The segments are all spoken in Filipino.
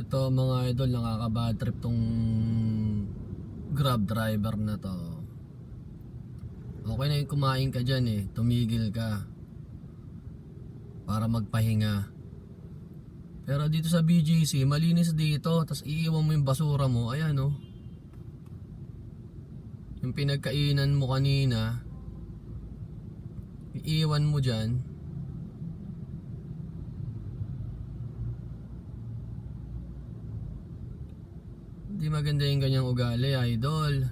Ito mga idol, nakaka-bad trip tong grab driver na to. Okay na yung kumain ka dyan eh, tumigil ka. Para magpahinga. Pero dito sa BGC, malinis dito, tapos iiwan mo yung basura mo, ayan oh. Yung pinagkainan mo kanina, iiwan mo dyan. Hindi maganda yung ganyang ugali, idol.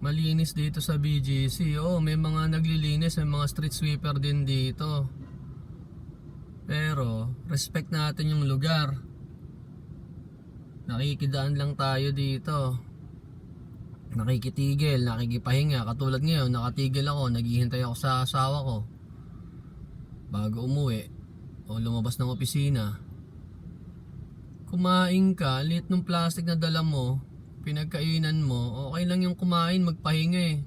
Malinis dito sa BGC. Oo, may mga naglilinis, may mga street sweeper din dito. Pero, respect natin yung lugar. Nakikidaan lang tayo dito. Nakikitigil, nakikipahinga. Katulad ngayon, nakatigil ako, naghihintay ako sa asawa ko. Bago umuwi, o lumabas ng opisina. Kumain ka, lit ng plastic na dala mo, pinagkainan mo, okay lang yung kumain, magpahinga eh.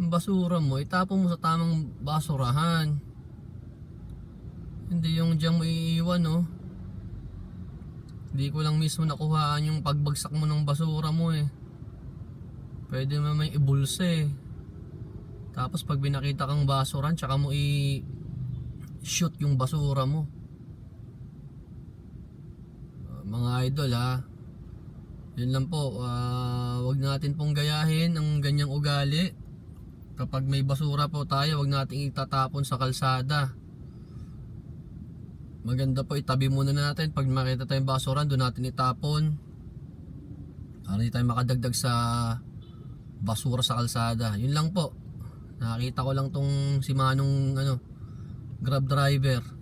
Yung basura mo, itapon mo sa tamang basurahan. Hindi yung diyang mo iiwan, no? Hindi ko lang mismo nakuhaan yung pagbagsak mo ng basura mo eh. Pwede mo may ibulsa eh. Tapos pag binakita kang basuran, tsaka mo i-shoot yung basura mo. Uh, mga idol ha. Yun lang po, ah, wag natin pong gayahin ang ganyang ugali. Kapag may basura po tayo, wag nating itatapon sa kalsada. Maganda po itabi muna natin pag makita tayong basuran, doon natin itapon. Para hindi tayo makadagdag sa basura sa kalsada. Yun lang po. Nakita ko lang tong si Manong ano, Grab driver.